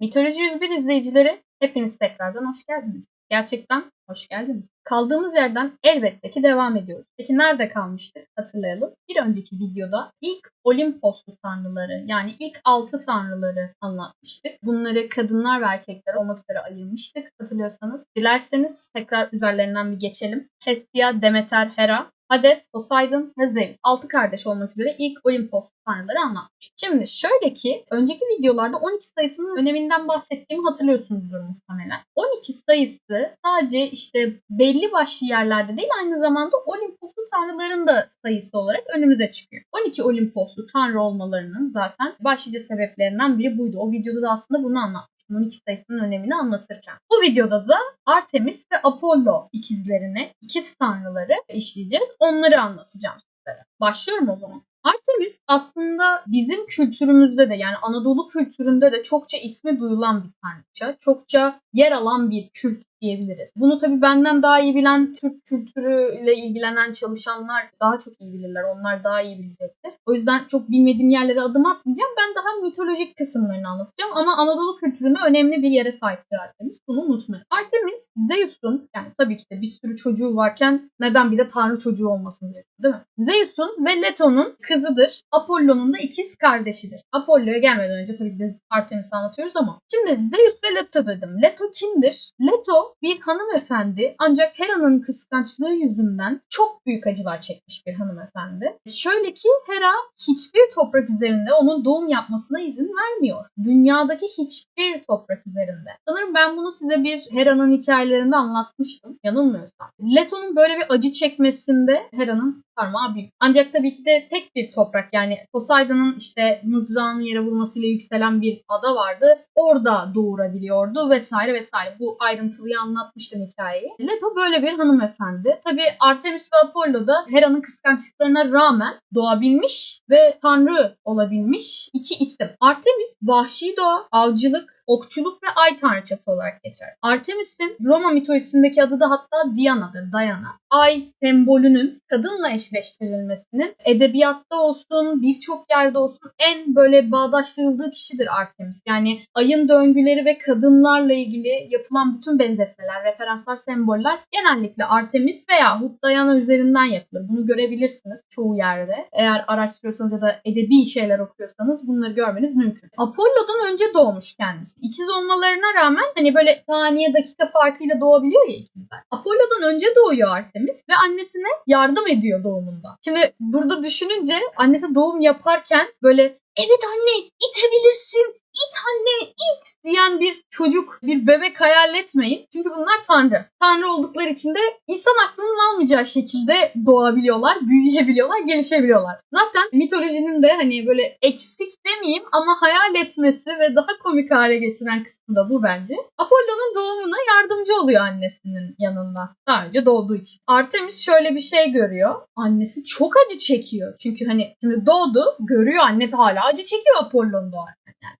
Mitoloji 101 izleyicileri hepiniz tekrardan hoş geldiniz. Gerçekten hoş geldiniz. Kaldığımız yerden elbette ki devam ediyoruz. Peki nerede kalmıştık? Hatırlayalım. Bir önceki videoda ilk Olimposlu tanrıları yani ilk altı tanrıları anlatmıştık. Bunları kadınlar ve erkekler olmak üzere ayırmıştık hatırlıyorsanız. Dilerseniz tekrar üzerlerinden bir geçelim. Hestia, Demeter, Hera, Hades, Poseidon ve Zeus. Altı kardeş olmak üzere ilk Olimpos tanrıları anlatmış. Şimdi şöyle ki önceki videolarda 12 sayısının öneminden bahsettiğimi hatırlıyorsunuzdur muhtemelen. 12 sayısı sadece işte belli başlı yerlerde değil aynı zamanda Olimposlu tanrıların da sayısı olarak önümüze çıkıyor. 12 Olimposlu tanrı olmalarının zaten başlıca sebeplerinden biri buydu. O videoda da aslında bunu anlatmıştım. 12 sayısının önemini anlatırken. Bu videoda da Artemis ve Apollo ikizlerini, ikiz tanrıları işleyeceğiz. Onları anlatacağım sizlere. Başlıyorum o zaman. Artemis aslında bizim kültürümüzde de yani Anadolu kültüründe de çokça ismi duyulan bir tanrıça. Çokça yer alan bir kült diyebiliriz. Bunu tabii benden daha iyi bilen Türk kültürüyle ilgilenen çalışanlar daha çok iyi bilirler. Onlar daha iyi bilecektir. O yüzden çok bilmediğim yerlere adım atmayacağım. Ben daha mitolojik kısımlarını anlatacağım. Ama Anadolu kültüründe önemli bir yere sahiptir Artemis. Bunu unutmayın. Artemis Zeus'un yani tabii ki de bir sürü çocuğu varken neden bir de tanrı çocuğu olmasın diyorsun değil mi? Zeus'un ve Leto'nun kızıdır. Apollo'nun da ikiz kardeşidir. Apollo'ya gelmeden önce tabii ki de Artemis'i anlatıyoruz ama. Şimdi Zeus ve Leto dedim. Leto kimdir? Leto bir hanımefendi ancak Hera'nın kıskançlığı yüzünden çok büyük acılar çekmiş bir hanımefendi. Şöyle ki Hera hiçbir toprak üzerinde onun doğum yapmasına izin vermiyor. Dünyadaki hiçbir toprak üzerinde. Sanırım ben bunu size bir Hera'nın hikayelerinde anlatmıştım. Yanılmıyorsam. Leto'nun böyle bir acı çekmesinde Hera'nın parmağı büyük. Ancak tabii ki de tek bir toprak yani Poseidon'un işte mızrağını yere vurmasıyla yükselen bir ada vardı. Orada doğurabiliyordu vesaire vesaire. Bu ayrıntılıyı anlatmıştım hikayeyi. Leto böyle bir hanımefendi. Tabii Artemis ve Apollo da Hera'nın kıskançlıklarına rağmen doğabilmiş ve tanrı olabilmiş iki isim. Artemis vahşi doğa, avcılık, okçuluk ve ay tanrıçası olarak geçer. Artemis'in Roma mitolojisindeki adı da hatta Diana'dır, Diana. Ay sembolünün kadınla eşleştirilmesinin edebiyatta olsun, birçok yerde olsun en böyle bağdaştırıldığı kişidir Artemis. Yani ayın döngüleri ve kadınlarla ilgili yapılan bütün benzetmeler, referanslar, semboller genellikle Artemis veya Diana üzerinden yapılır. Bunu görebilirsiniz çoğu yerde. Eğer araştırıyorsanız ya da edebi şeyler okuyorsanız bunları görmeniz mümkün. Apollo'dan önce doğmuş kendisi. İkiz olmalarına rağmen hani böyle saniye dakika farkıyla doğabiliyor ya ikizler. Apollo'dan önce doğuyor Artemis ve annesine yardım ediyor doğumunda. Şimdi burada düşününce annesi doğum yaparken böyle evet anne itebilirsin it anne it diyen bir çocuk, bir bebek hayal etmeyin. Çünkü bunlar tanrı. Tanrı oldukları için de insan aklının almayacağı şekilde doğabiliyorlar, büyüyebiliyorlar, gelişebiliyorlar. Zaten mitolojinin de hani böyle eksik demeyeyim ama hayal etmesi ve daha komik hale getiren kısmı da bu bence. Apollo'nun doğumuna yardımcı oluyor annesinin yanında. Daha önce doğduğu için. Artemis şöyle bir şey görüyor. Annesi çok acı çekiyor. Çünkü hani şimdi doğdu, görüyor annesi hala acı çekiyor Apollo'nun doğarken yani.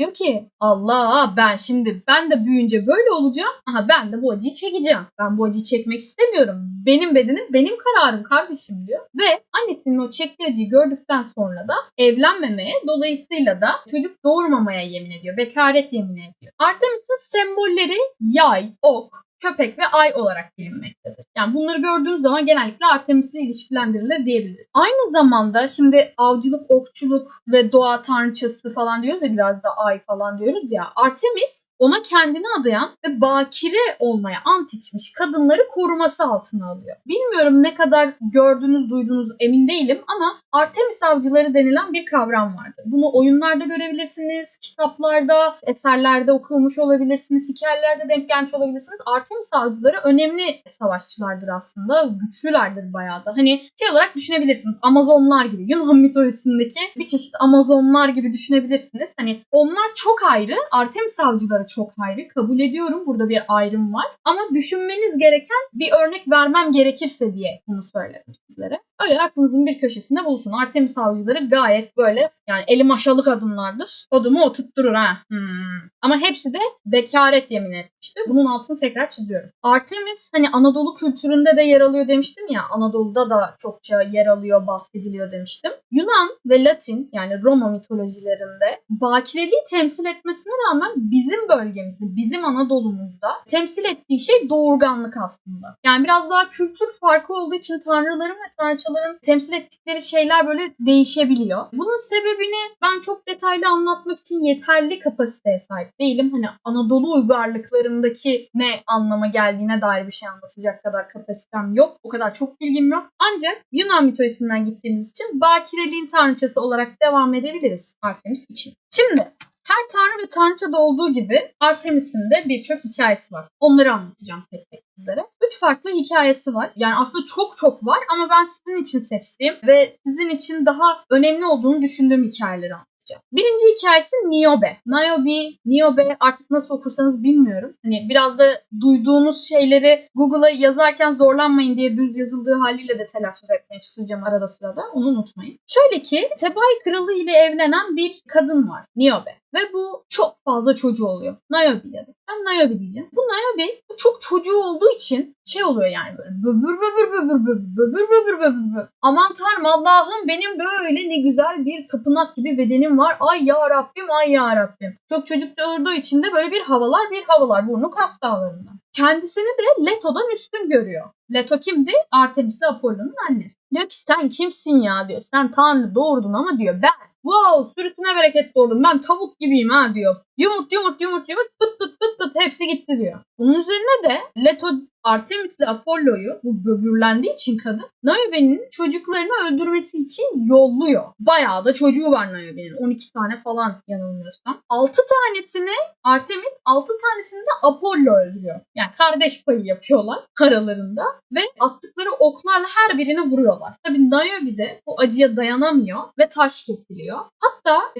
Diyor ki Allah ben şimdi ben de büyüyünce böyle olacağım. Aha ben de bu acıyı çekeceğim. Ben bu acıyı çekmek istemiyorum. Benim bedenim benim kararım kardeşim diyor. Ve annesinin o çektiği acıyı gördükten sonra da evlenmemeye dolayısıyla da çocuk doğurmamaya yemin ediyor. Bekaret yemin ediyor. Artemis'in sembolleri yay, ok, köpek ve ay olarak bilinmektedir. Yani bunları gördüğünüz zaman genellikle Artemis'le ilişkilendirilir diyebiliriz. Aynı zamanda şimdi avcılık, okçuluk ve doğa tanrıçası falan diyoruz ya biraz da ay falan diyoruz ya. Artemis ona kendini adayan ve bakire olmaya ant içmiş kadınları koruması altına alıyor. Bilmiyorum ne kadar gördünüz, duydunuz emin değilim ama Artemis avcıları denilen bir kavram vardır. Bunu oyunlarda görebilirsiniz, kitaplarda, eserlerde okumuş olabilirsiniz, hikayelerde denk gelmiş olabilirsiniz. Artemis avcıları önemli savaşçılardır aslında. Güçlülerdir bayağı da. Hani şey olarak düşünebilirsiniz. Amazonlar gibi. Yunan mitolojisindeki bir çeşit Amazonlar gibi düşünebilirsiniz. Hani onlar çok ayrı, Artemis avcıları çok ayrı. Kabul ediyorum. Burada bir ayrım var. Ama düşünmeniz gereken bir örnek vermem gerekirse diye bunu söyledim sizlere. Öyle aklınızın bir köşesinde bulsun. Artemis avcıları gayet böyle yani eli maşalı kadınlardır. Kodumu oturtturur ha. Hmm. Ama hepsi de bekaret yemin etmişti. Bunun altını tekrar çiziyorum. Artemis hani Anadolu kültüründe de yer alıyor demiştim ya. Anadolu'da da çokça yer alıyor, bahsediliyor demiştim. Yunan ve Latin yani Roma mitolojilerinde bakireliği temsil etmesine rağmen bizim bölgemizde, bizim Anadolu'muzda temsil ettiği şey doğurganlık aslında. Yani biraz daha kültür farkı olduğu için tanrıların ve tanrıçaların temsil ettikleri şeyler böyle değişebiliyor. Bunun sebebini ben çok detaylı anlatmak için yeterli kapasiteye sahip değilim. Hani Anadolu uygarlıklarındaki ne anlama geldiğine dair bir şey anlatacak kadar kapasitem yok. O kadar çok bilgim yok. Ancak Yunan mitolojisinden gittiğimiz için bakireliğin tanrıçası olarak devam edebiliriz Artemis için. Şimdi her tanrı ve tanrıçada olduğu gibi Artemis'in de birçok hikayesi var. Onları anlatacağım tek tek sizlere. Üç farklı hikayesi var. Yani aslında çok çok var ama ben sizin için seçtiğim ve sizin için daha önemli olduğunu düşündüğüm hikayeleri anlatacağım. Birinci hikayesi Niobe. Niobe, Niobe artık nasıl okursanız bilmiyorum. Hani biraz da duyduğunuz şeyleri Google'a yazarken zorlanmayın diye düz yazıldığı haliyle de telaffuz etmeye çalışacağım arada sırada. Onu unutmayın. Şöyle ki Tebai kralı ile evlenen bir kadın var. Niobe. Ve bu çok fazla çocuğu oluyor. Niobe da. Ben Niobe diyeceğim. Bu Niobe çok çocuğu olduğu için şey oluyor yani böyle böbür böbür böbür böbür böbür böbür böbür böbür. Aman tanrım Allah'ım benim böyle ne güzel bir tapınak gibi bedenim var. Ay ya Rabbim ay ya Rabbim. Çok çocuk doğurduğu için de böyle bir havalar bir havalar burnu Kaf dağlarında. Kendisini de Leto'dan üstün görüyor. Leto kimdi? Artemis'le Apollo'nun annesi. Diyor ki sen kimsin ya diyor. Sen Tanrı doğurdun ama diyor ben Wow sürüsüne bereket doğdum ben tavuk gibiyim ha diyor. Yumurt yumurt yumurt yumurt pıt pıt pıt pıt hepsi gitti diyor. Bunun üzerine de Leto Artemis'le Apollo'yu bu böbürlendiği için kadın Niobe'nin çocuklarını öldürmesi için yolluyor. Bayağı da çocuğu var Niobe'nin. 12 tane falan yanılmıyorsam. 6 tanesini Artemis 6 tanesini de Apollo öldürüyor. Yani kardeş payı yapıyorlar aralarında ve attıkları oklarla her birini vuruyorlar. Tabii Niobe de bu acıya dayanamıyor ve taş kesiliyor. Hatta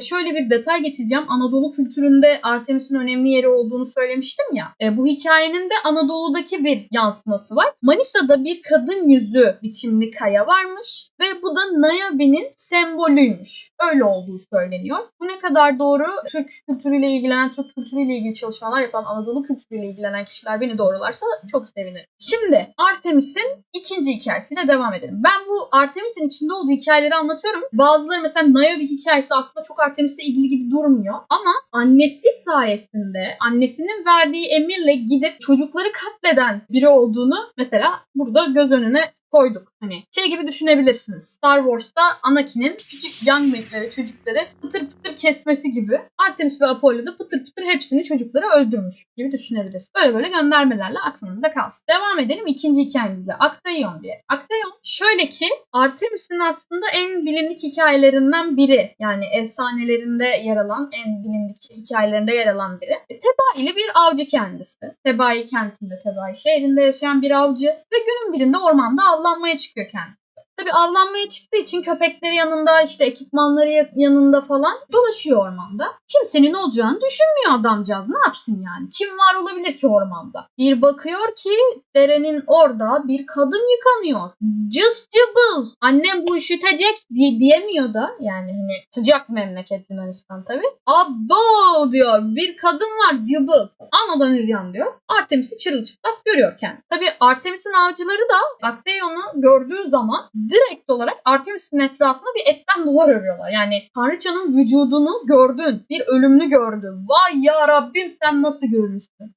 şöyle bir detay geçeceğim. Anadolu kültüründe Artemis'in önemli yeri olduğunu söylemiştim ya. E, bu hikayenin de Anadolu'daki bir yansıması var. Manisa'da bir kadın yüzü biçimli kaya varmış ve bu da Niobe'nin sembolüymüş. Öyle olduğu söyleniyor. Bu ne kadar doğru? Türk kültürüyle ilgilenen, Türk kültürüyle ilgili çalışmalar yapan, Anadolu kültürüyle ilgilenen kişiler beni doğrularsa çok sevinirim. Şimdi Artemis'in ikinci hikayesiyle devam edelim. Ben bu Artemis'in içinde olduğu hikayeleri anlatıyorum. Bazıları mesela Niobe hikayesi aslında çok Artemis'le ilgili gibi durmuyor. Ama annesi sayesinde, annesinin verdiği emirle gidip çocukları katleden biri olduğunu mesela burada göz önüne koyduk. Hani şey gibi düşünebilirsiniz. Star Wars'ta Anakin'in küçük young Mac'leri, çocukları pıtır pıtır kesmesi gibi. Artemis ve Apollo da pıtır pıtır hepsini çocukları öldürmüş gibi düşünebilirsiniz. Böyle böyle göndermelerle aklınızda kalsın. Devam edelim ikinci hikayemizle. Aktaion diye. Aktaion şöyle ki Artemis'in aslında en bilindik hikayelerinden biri. Yani efsanelerinde yer alan, en bilindik hikayelerinde yer alan biri. E, Tebaili bir avcı kendisi. Tebai kentinde, Tebai şehrinde yaşayan bir avcı ve günün birinde ormanda avlanmaya çıkıyor çıkıyor kendi. Tabii avlanmaya çıktığı için köpekleri yanında işte ekipmanları yanında falan dolaşıyor ormanda. Kimsenin olacağını düşünmüyor adamcağız. Ne yapsın yani? Kim var olabilir ki ormanda? Bir bakıyor ki derenin orada bir kadın yıkanıyor. Cız cıbıl. Annem bu üşütecek diye diyemiyor da yani hani sıcak memleket Yunanistan tabii. Abo diyor bir kadın var cıbıl. Anadan üryan diyor. Artemis'i çırılçıplak görüyor kendisi. Tabii Artemis'in avcıları da Akteon'u gördüğü zaman direkt olarak Artemis'in etrafına bir etten duvar örüyorlar. Yani Tanrıçanın vücudunu gördün. Bir ölümlü gördün. Vay ya Rabbim sen nasıl görürsün?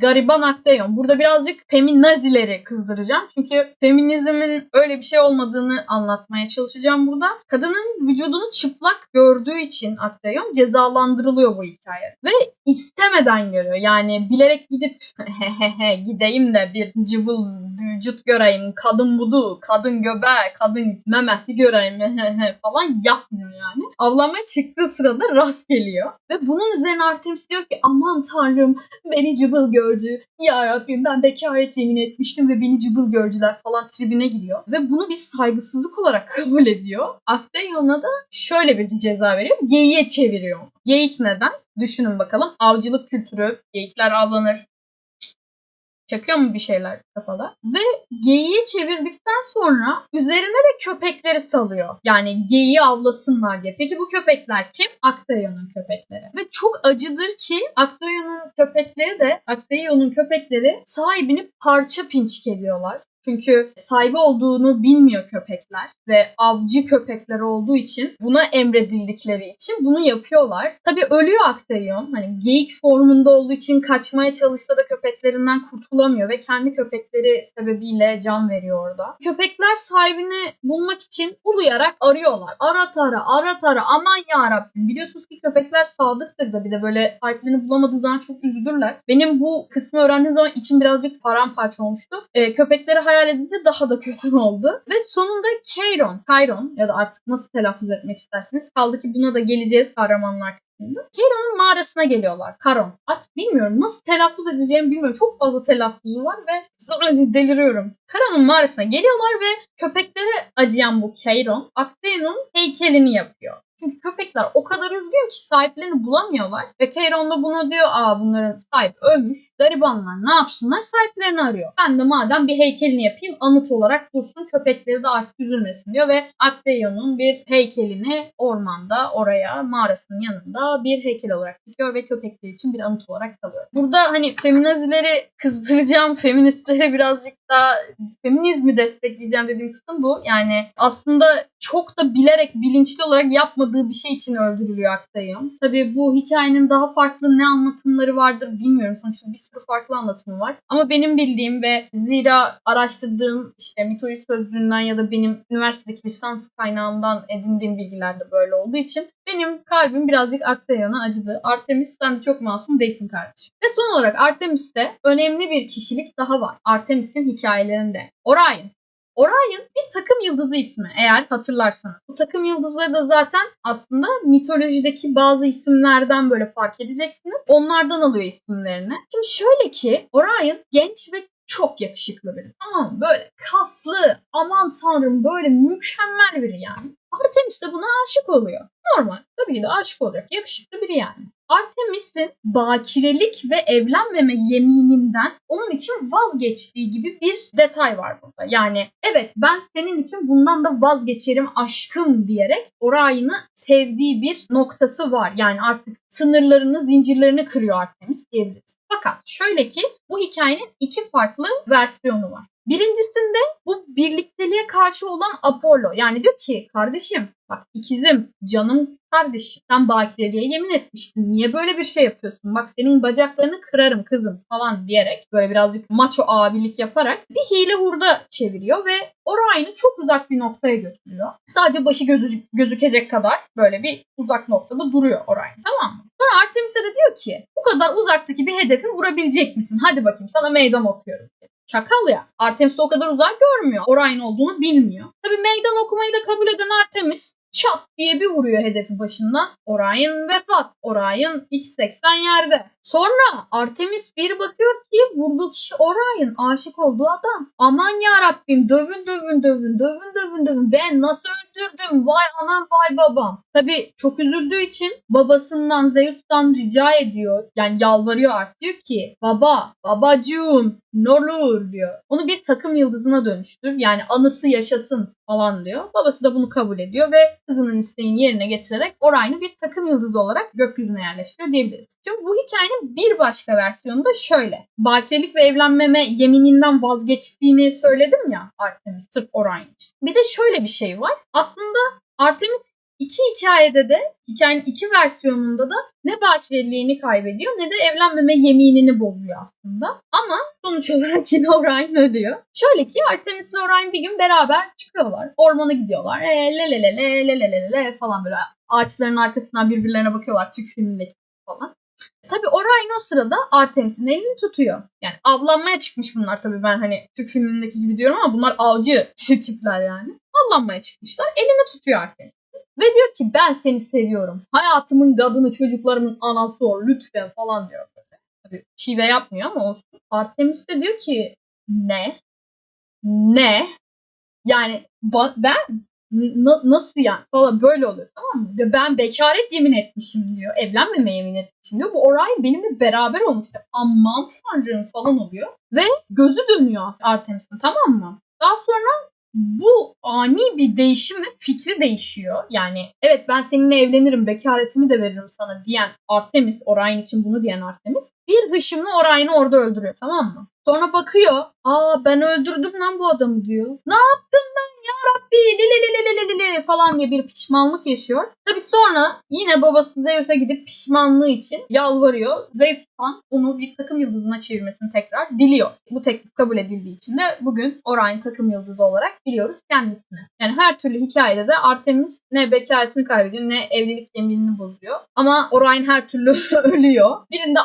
Gariban Aktayon. Burada birazcık feminazileri kızdıracağım. Çünkü feminizmin öyle bir şey olmadığını anlatmaya çalışacağım burada. Kadının vücudunu çıplak gördüğü için Aktayon cezalandırılıyor bu hikaye. Ve istemeden görüyor. Yani bilerek gidip hehehe gideyim de bir cıvıl vücut göreyim, kadın budu, kadın göbeği, kadın memesi göreyim falan yapmıyor yani. Avlamaya çıktığı sırada rast geliyor. Ve bunun üzerine Artemis diyor ki aman tanrım beni cıvıl gör gördü. Ya Rabbim ben bekaret yemin etmiştim ve beni cıbıl gördüler falan tribine giriyor. Ve bunu bir saygısızlık olarak kabul ediyor. Actaeon'a da şöyle bir ceza veriyor. Geyiğe çeviriyor. Geyik neden? Düşünün bakalım. Avcılık kültürü, geyikler avlanır, Çakıyor mu bir şeyler kafada? Ve geyiği çevirdikten sonra üzerine de köpekleri salıyor. Yani geyiği avlasınlar diye. Peki bu köpekler kim? Actaeon'un köpekleri. Ve çok acıdır ki Actaeon'un köpekleri de Actaeon'un köpekleri sahibini parça pinçik ediyorlar. Çünkü sahibi olduğunu bilmiyor köpekler ve avcı köpekler olduğu için buna emredildikleri için bunu yapıyorlar. Tabi ölüyor Actaeon. Hani geyik formunda olduğu için kaçmaya çalışsa da köpeklerinden kurtulamıyor ve kendi köpekleri sebebiyle can veriyor orada. Köpekler sahibini bulmak için uluyarak arıyorlar. Ara tara, ara tara, aman ya Rabbim. Biliyorsunuz ki köpekler sadıktır da bir de böyle sahiplerini bulamadığı zaman çok üzülürler. Benim bu kısmı öğrendiğim zaman içim birazcık paramparça olmuştu. Ee, köpekleri hayal edince daha da kötü oldu. Ve sonunda Kairon, Kairon ya da artık nasıl telaffuz etmek isterseniz kaldı ki buna da geleceğiz kahramanlar kısmında. Kairon'un mağarasına geliyorlar. Karon. Artık bilmiyorum nasıl telaffuz edeceğimi bilmiyorum. Çok fazla telaffuzu var ve sonra deliriyorum. Karon'un mağarasına geliyorlar ve köpeklere acıyan bu Kairon Actaeon'un heykelini yapıyor. Çünkü köpekler o kadar üzgün ki sahiplerini bulamıyorlar. Ve Kairon da buna diyor aa bunların sahibi ölmüş. Garibanlar ne yapsınlar sahiplerini arıyor. Ben de madem bir heykelini yapayım anıt olarak dursun köpekleri de artık üzülmesin diyor. Ve Actaeon'un bir heykelini ormanda oraya mağarasının yanında bir heykel olarak dikiyor ve köpekler için bir anıt olarak kalıyor. Burada hani feminazileri kızdıracağım, feministleri birazcık daha feminizmi destekleyeceğim dediğim kısım bu. Yani aslında çok da bilerek bilinçli olarak yapmadığı bir şey için öldürülüyor Actaeon. Tabii bu hikayenin daha farklı ne anlatımları vardır bilmiyorum. Sonuçta bir sürü farklı anlatımı var. Ama benim bildiğim ve zira araştırdığım işte mitoloji sözlüğünden ya da benim üniversitedeki lisans kaynağımdan edindiğim bilgiler de böyle olduğu için benim kalbim birazcık Actaeon'a acıdı. Artemis sen de çok masum değilsin kardeşim. Ve son olarak Artemis'te önemli bir kişilik daha var. Artemis'in hikayelerinde. Orion. Orion bir takım yıldızı ismi eğer hatırlarsanız. Bu takım yıldızları da zaten aslında mitolojideki bazı isimlerden böyle fark edeceksiniz. Onlardan alıyor isimlerini. Şimdi şöyle ki Orion genç ve çok yakışıklı biri. Tamam? Böyle kaslı, aman tanrım böyle mükemmel biri yani. Artemis de buna aşık oluyor. Normal. Tabii ki de aşık olacak. Yakışıklı biri yani. Artemis'in bakirelik ve evlenmeme yemininden onun için vazgeçtiği gibi bir detay var burada. Yani evet ben senin için bundan da vazgeçerim aşkım diyerek Orion'u sevdiği bir noktası var. Yani artık sınırlarını, zincirlerini kırıyor Artemis diyebiliriz. Fakat şöyle ki bu hikayenin iki farklı versiyonu var. Birincisinde bu birlikteliğe karşı olan Apollo. Yani diyor ki kardeşim bak ikizim canım kardeşim sen bakireliğe yemin etmiştin. Niye böyle bir şey yapıyorsun? Bak senin bacaklarını kırarım kızım falan diyerek böyle birazcık maço abilik yaparak bir hile hurda çeviriyor ve Orion'u çok uzak bir noktaya götürüyor. Sadece başı gözü, gözükecek kadar böyle bir uzak noktada duruyor Orion tamam mı? Sonra Artemis'e de diyor ki bu kadar uzaktaki bir hedefi vurabilecek misin? Hadi bakayım sana meydan okuyorum. Çakal ya. Artemis o kadar uzak görmüyor. Orion olduğunu bilmiyor. Tabii meydan okumayı da kabul eden Artemis çat diye bir vuruyor hedefi başından. Orion vefat. Orion X80 yerde. Sonra Artemis bir bakıyor ki vurduğu kişi Orion. Aşık olduğu adam. Aman ya Rabbim dövün dövün dövün dövün dövün dövün. Ben nasıl öldürdüm? Vay anam vay babam. Tabi çok üzüldüğü için babasından Zeus'tan rica ediyor. Yani yalvarıyor artık. Diyor ki baba babacığım ne olur diyor. Onu bir takım yıldızına dönüştür. Yani anısı yaşasın falan diyor. Babası da bunu kabul ediyor ve kızının isteğini yerine getirerek Orion'u bir takım yıldızı olarak gökyüzüne yerleştiriyor diyebiliriz. Şimdi bu hikayenin bir başka versiyonu da şöyle. Bakirelik ve evlenmeme yemininden vazgeçtiğini söyledim ya Artemis sırf Orion için. Bir de şöyle bir şey var. Aslında Artemis iki hikayede de hikayenin iki versiyonunda da ne bakireliğini kaybediyor ne de evlenmeme yeminini bozuyor aslında. Ama sonuç olarak yine Orion ölüyor. Şöyle ki Artemis ile Orion bir gün beraber çıkıyorlar. Ormana gidiyorlar. E, le le le le le le le falan böyle ağaçların arkasından birbirlerine bakıyorlar. Türk filmindeki falan. Tabii Orion o sırada Artemis'in elini tutuyor. Yani avlanmaya çıkmış bunlar tabii ben hani Türk filmindeki gibi diyorum ama bunlar avcı tipler yani. Avlanmaya çıkmışlar. Elini tutuyor Artemis. Ve diyor ki ben seni seviyorum. Hayatımın kadını çocuklarımın anası ol lütfen falan diyor. Böyle. Tabii şive yapmıyor ama olsun. Artemis de diyor ki ne? Ne? Yani ben nasıl yani falan böyle oluyor tamam mı? Ve ben bekaret yemin etmişim diyor. Evlenmeme yemin etmişim diyor. Bu Orion benimle beraber olmuştu. Aman tanrım falan oluyor. Ve gözü dönüyor Artemis'in tamam mı? Daha sonra bu ani bir değişim ve fikri değişiyor. Yani evet ben seninle evlenirim, bekaretimi de veririm sana diyen Artemis, Orion için bunu diyen Artemis bir hışımla Orion'u orada öldürüyor tamam mı? Sonra bakıyor. Aa ben öldürdüm lan bu adamı diyor. Ne yaptım ben ya Rabbi lelelelelelele falan diye bir pişmanlık yaşıyor. Tabi sonra yine babası Zeus'a gidip pişmanlığı için yalvarıyor. Zeus'tan onu bir takım yıldızına çevirmesini tekrar diliyor. Bu teklif kabul edildiği için de bugün Orion takım yıldızı olarak biliyoruz kendisini. Yani her türlü hikayede de Artemis ne bekaretini kaybediyor ne evlilik yeminini bozuyor. Ama Orion her türlü ölüyor. Birinde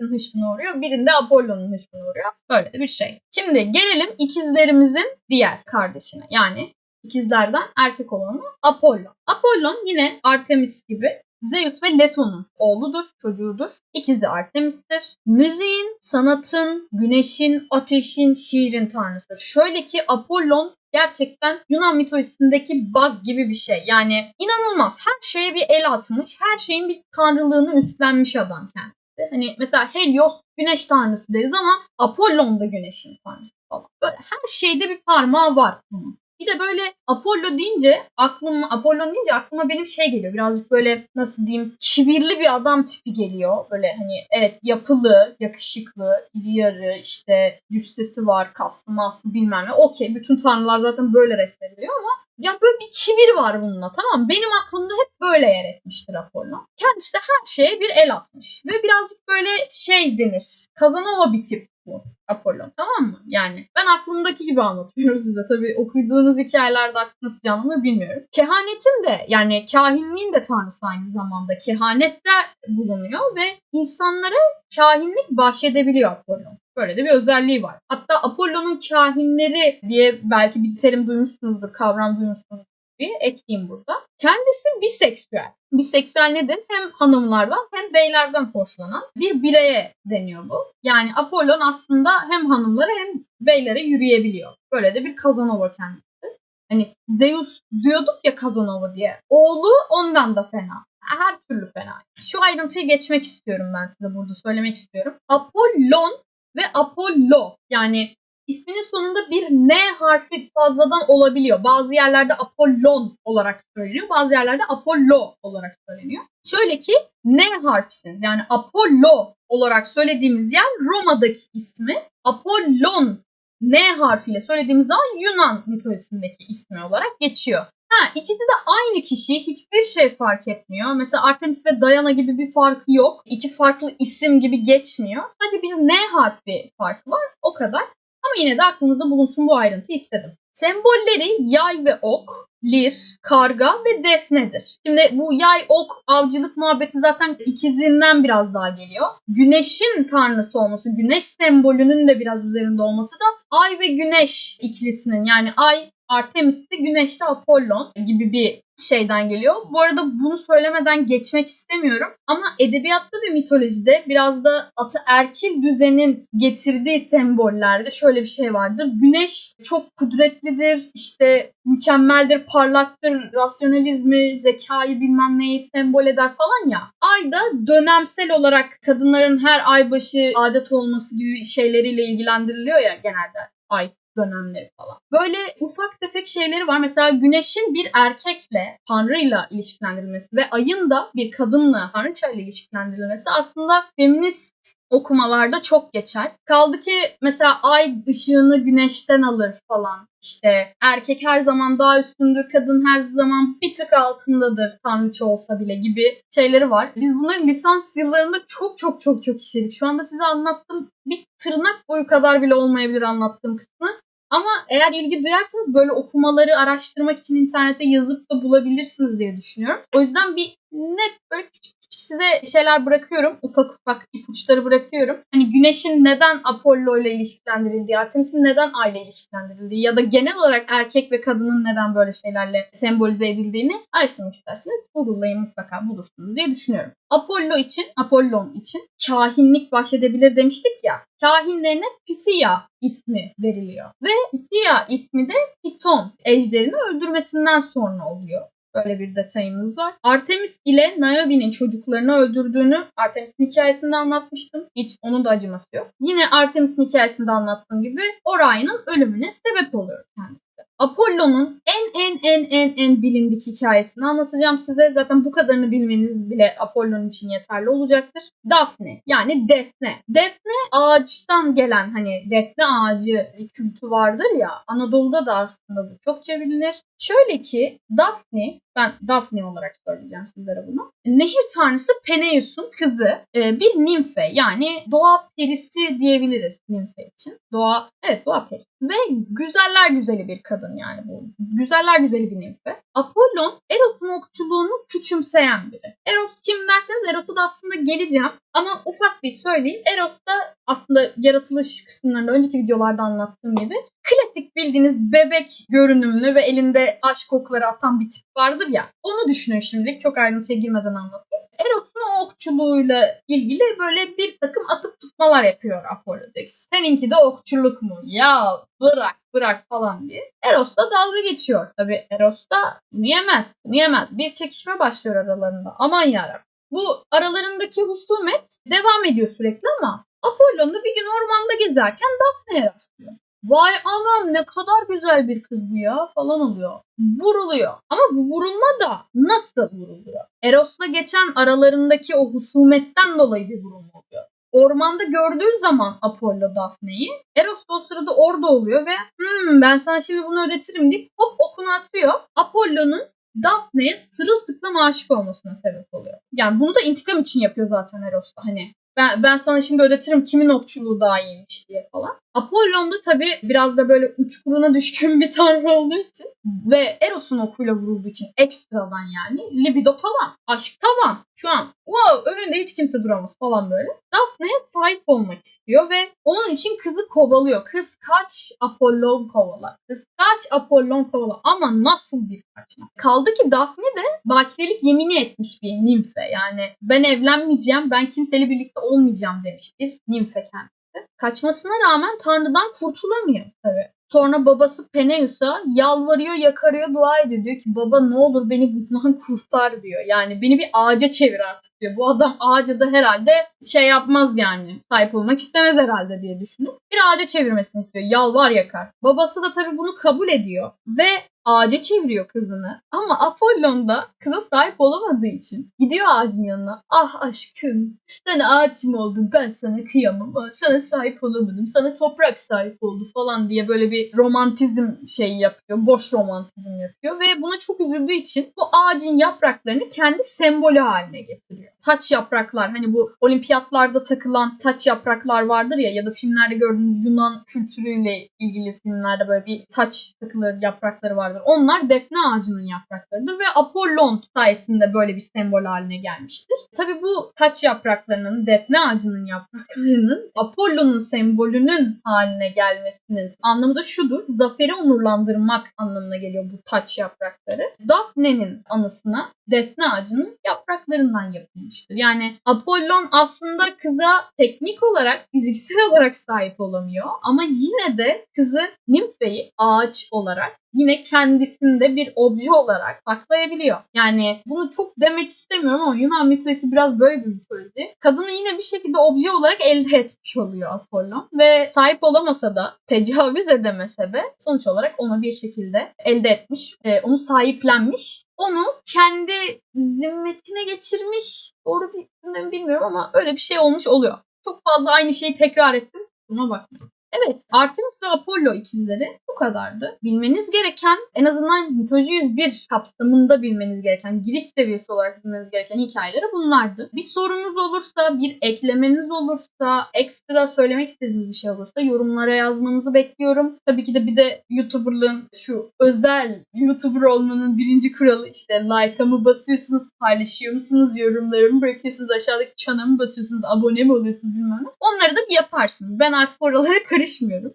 Artemis'in hışmına uğruyor, birinde Apollo'nun hışmına uğruyor. Böyle de bir şey. Şimdi gelelim ikizlerimizin diğer kardeşine. Yani ikizlerden erkek olanı Apollon. Apollon yine Artemis gibi Zeus ve Leto'nun oğludur, çocuğudur. İkizi Artemis'tir. Müziğin, sanatın, güneşin, ateşin, şiirin tanrısı. Şöyle ki Apollon gerçekten Yunan mitolojisindeki bug gibi bir şey. Yani inanılmaz. Her şeye bir el atmış. Her şeyin bir tanrılığını üstlenmiş adam kendisi. Hani mesela Helios güneş tanrısı deriz ama Apollon da güneşin tanrısı falan. Böyle her şeyde bir parmağı var bunun. Bir de böyle Apollo deyince aklıma Apollon deyince aklıma benim şey geliyor. Birazcık böyle nasıl diyeyim kibirli bir adam tipi geliyor. Böyle hani evet yapılı, yakışıklı, iri yarı işte cüssesi var, kaslı, maslı bilmem ne. Okey bütün tanrılar zaten böyle resmediliyor ama ya böyle bir kibir var bununla tamam mı? Benim aklımda hep böyle yer etmiştir Apollo. Kendisi de her şeye bir el atmış. Ve birazcık böyle şey denir. Kazanova bir tip bu Apollo tamam mı? Yani ben aklımdaki gibi anlatıyorum size. Tabii okuduğunuz hikayelerde artık nasıl canlanır bilmiyorum. Kehanetin de yani kahinliğin de tanrısı aynı zamanda. Kehanette bulunuyor ve insanlara kahinlik bahşedebiliyor Apollo. Böyle de bir özelliği var. Hatta Apollo'nun kahinleri diye belki bir terim duymuşsunuzdur, kavram duymuşsunuzdur diye ekleyeyim burada. Kendisi biseksüel. Biseksüel nedir? Hem hanımlardan hem beylerden hoşlanan bir bireye deniyor bu. Yani Apollon aslında hem hanımlara hem beylere yürüyebiliyor. Böyle de bir Kazanova kendisi. Hani Zeus diyorduk ya Kazanova diye. Oğlu ondan da fena. Her türlü fena. Şu ayrıntıyı geçmek istiyorum ben size burada söylemek istiyorum. Apollon ve Apollo yani isminin sonunda bir N harfi fazladan olabiliyor. Bazı yerlerde Apollon olarak söyleniyor. Bazı yerlerde Apollo olarak söyleniyor. Şöyle ki N harfsiniz. Yani Apollo olarak söylediğimiz yer Roma'daki ismi. Apollon N harfiyle söylediğimiz zaman Yunan mitolojisindeki ismi olarak geçiyor. Ha ikisi de aynı kişi hiçbir şey fark etmiyor. Mesela Artemis ve Diana gibi bir farkı yok. İki farklı isim gibi geçmiyor. Sadece bir N harfi farkı var o kadar. Ama yine de aklınızda bulunsun bu ayrıntı istedim. Sembolleri yay ve ok, lir, karga ve defnedir. Şimdi bu yay, ok, avcılık muhabbeti zaten ikizinden biraz daha geliyor. Güneşin tanrısı olması, güneş sembolünün de biraz üzerinde olması da ay ve güneş ikilisinin yani ay Artemis'te Güneş'te Apollon gibi bir şeyden geliyor. Bu arada bunu söylemeden geçmek istemiyorum. Ama edebiyatta ve mitolojide biraz da atı erkil düzenin getirdiği sembollerde şöyle bir şey vardır. Güneş çok kudretlidir, işte mükemmeldir, parlaktır, rasyonalizmi, zekayı bilmem neyi sembol eder falan ya. Ay da dönemsel olarak kadınların her ay başı adet olması gibi şeyleriyle ilgilendiriliyor ya genelde ay dönemleri falan. Böyle ufak tefek şeyleri var. Mesela güneşin bir erkekle, tanrıyla ilişkilendirilmesi ve ayın da bir kadınla, tanrıçayla ilişkilendirilmesi aslında feminist okumalarda çok geçer. Kaldı ki mesela ay ışığını güneşten alır falan. İşte erkek her zaman daha üstündür, kadın her zaman bir tık altındadır tanrıça olsa bile gibi şeyleri var. Biz bunları lisans yıllarında çok çok çok çok işledik. Şu anda size anlattığım bir tırnak boyu kadar bile olmayabilir anlattığım kısmı. Ama eğer ilgi duyarsanız böyle okumaları araştırmak için internete yazıp da bulabilirsiniz diye düşünüyorum. O yüzden bir net böyle küçük size şeyler bırakıyorum. Ufak ufak ipuçları bırakıyorum. Hani güneşin neden Apollo ile ilişkilendirildiği, Artemis'in neden Ay ile ilişkilendirildiği ya da genel olarak erkek ve kadının neden böyle şeylerle sembolize edildiğini araştırmak isterseniz Google'layın mutlaka bulursunuz diye düşünüyorum. Apollo için, Apollon için kahinlik bahsedebilir demiştik ya. Kahinlerine Pythia ismi veriliyor. Ve Pythia ismi de Piton ejderini öldürmesinden sonra oluyor. Böyle bir detayımız var. Artemis ile Niobe'nin çocuklarını öldürdüğünü Artemis'in hikayesinde anlatmıştım. Hiç onun da acıması yok. Yine Artemis'in hikayesinde anlattığım gibi Orion'un ölümüne sebep oluyor kendisi. Apollo'nun en en en en en bilindik hikayesini anlatacağım size. Zaten bu kadarını bilmeniz bile Apollo'nun için yeterli olacaktır. Daphne yani Defne. Defne ağaçtan gelen hani Defne ağacı kültü vardır ya. Anadolu'da da aslında bu çokça bilinir. Şöyle ki Daphne, ben Daphne olarak söyleyeceğim sizlere bunu. Nehir tanrısı Peneus'un kızı e, bir nimfe yani doğa perisi diyebiliriz nimfe için. Doğa, evet doğa perisi. Ve güzeller güzeli bir kadın yani bu. Güzeller güzeli bir nimfe. Apollon Eros'un okçuluğunu küçümseyen biri. Eros kim derseniz Eros'a da aslında geleceğim. Ama ufak bir söyleyeyim. Eros da aslında yaratılış kısımlarında önceki videolarda anlattığım gibi klasik bildiğiniz bebek görünümlü ve elinde aşk kokuları atan bir tip vardır ya. Onu düşünün şimdilik çok ayrıntıya girmeden anlatayım. Eros'un okçuluğuyla ilgili böyle bir takım atıp tutmalar yapıyor Apollo. Seninki de okçuluk mu? Ya bırak bırak falan diye. Eros da dalga geçiyor. Tabi Eros da bunu yemez. Bunu yemez. Bir çekişme başlıyor aralarında. Aman yarabbim. Bu aralarındaki husumet devam ediyor sürekli ama Apollon da bir gün ormanda gezerken Daphne'ye rastlıyor. Vay anam ne kadar güzel bir kız bu ya falan oluyor. Vuruluyor. Ama bu vurulma da nasıl vuruluyor? Eros'la geçen aralarındaki o husumetten dolayı bir vurulma oluyor. Ormanda gördüğü zaman Apollo Daphne'yi Eros da o sırada orada oluyor ve hmm, ben sana şimdi bunu ödetirim deyip hop okunu atıyor. Apollo'nun Daphne'ye sırılsıklam aşık olmasına sebep oluyor. Yani bunu da intikam için yapıyor zaten Eros da. Hani ben, ben sana şimdi ödetirim kimin okçuluğu daha iyiymiş diye falan. Apollon da tabii biraz da böyle uçkuruna düşkün bir tanrı olduğu için ve Eros'un okuyla vurulduğu için ekstradan yani libido tavan, aşk tavan. Şu an wow önünde hiç kimse duramaz falan böyle. Daphne'ye sahip olmak istiyor ve onun için kızı kovalıyor. Kız kaç Apollon kovalar. Kız kaç Apollon kovalar ama nasıl bir kaçma. Kaldı ki Daphne de bakirelik yemini etmiş bir nimfe. Yani ben evlenmeyeceğim, ben kimseyle birlikte olmayacağım demiş bir nimfe kendisi. Kaçmasına rağmen Tanrı'dan kurtulamıyor tabii. Sonra babası Peneus'a yalvarıyor, yakarıyor, dua ediyor. Diyor ki baba ne olur beni bundan kurtar diyor. Yani beni bir ağaca çevir artık diyor. Bu adam ağaca da herhalde şey yapmaz yani. Sahip olmak istemez herhalde diye düşünüp bir ağaca çevirmesini istiyor. Yalvar yakar. Babası da tabii bunu kabul ediyor. Ve ağaca çeviriyor kızını. Ama Apollon da kıza sahip olamadığı için gidiyor ağacın yanına. Ah aşkım sen ağaç mı oldun ben sana kıyamam. Sana sahip olamadım. Sana toprak sahip oldu falan diye böyle bir romantizm şeyi yapıyor. Boş romantizm yapıyor. Ve buna çok üzüldüğü için bu ağacın yapraklarını kendi sembolü haline getiriyor. Taç yapraklar hani bu olimpiyatlarda takılan taç yapraklar vardır ya ya da filmlerde gördüğünüz Yunan kültürüyle ilgili filmlerde böyle bir taç takılır yaprakları var vardır. Onlar defne ağacının yapraklarıdır ve Apollon sayesinde böyle bir sembol haline gelmiştir. Tabi bu taç yapraklarının, defne ağacının yapraklarının Apollon'un sembolünün haline gelmesinin anlamı da şudur. Zaferi onurlandırmak anlamına geliyor bu taç yaprakları. Daphne'nin anısına defne ağacının yapraklarından yapılmıştır. Yani Apollon aslında kıza teknik olarak, fiziksel olarak sahip olamıyor ama yine de kızı Nimfe'yi ağaç olarak yine kendisinde bir obje olarak saklayabiliyor. Yani bunu çok demek istemiyorum ama Yunan mitolojisi biraz böyle bir mitoloji. Kadını yine bir şekilde obje olarak elde etmiş oluyor Apollon ve sahip olamasa da tecavüz edemese de sonuç olarak onu bir şekilde elde etmiş, e, onu sahiplenmiş onu kendi zimmetine geçirmiş. Doğru bir bilmiyorum ama öyle bir şey olmuş oluyor. Çok fazla aynı şeyi tekrar ettim. Buna bakmayın. Evet, Artemis ve Apollo ikizleri bu kadardı. Bilmeniz gereken, en azından mitoloji 101 kapsamında bilmeniz gereken, giriş seviyesi olarak bilmeniz gereken hikayeleri bunlardı. Bir sorunuz olursa, bir eklemeniz olursa, ekstra söylemek istediğiniz bir şey olursa yorumlara yazmanızı bekliyorum. Tabii ki de bir de YouTuber'lığın şu özel YouTuber olmanın birinci kuralı işte like'a mı basıyorsunuz, paylaşıyor musunuz, yorumlarımı bırakıyorsunuz, aşağıdaki çana mı basıyorsunuz, abone mi oluyorsunuz bilmem ne. Onları da bir yaparsınız. Ben artık oralara karışmıyorum.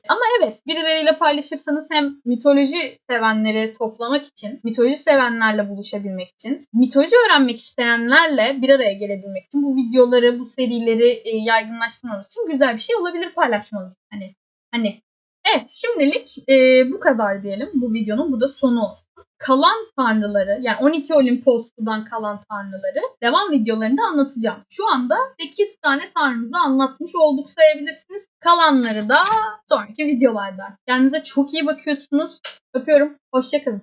Ama evet birileriyle paylaşırsanız hem mitoloji sevenleri toplamak için, mitoloji sevenlerle buluşabilmek için, mitoloji öğrenmek isteyenlerle bir araya gelebilmek için bu videoları, bu serileri e, yaygınlaştırmamız için güzel bir şey olabilir paylaşmanız. Hani hani Evet şimdilik e, bu kadar diyelim. Bu videonun bu da sonu. Kalan tanrıları yani 12 Olimpos'tan kalan tanrıları devam videolarında anlatacağım. Şu anda 8 tane tanrımızı anlatmış olduk sayabilirsiniz. Kalanları da sonraki videolarda. Kendinize çok iyi bakıyorsunuz. Öpüyorum. Hoşçakalın.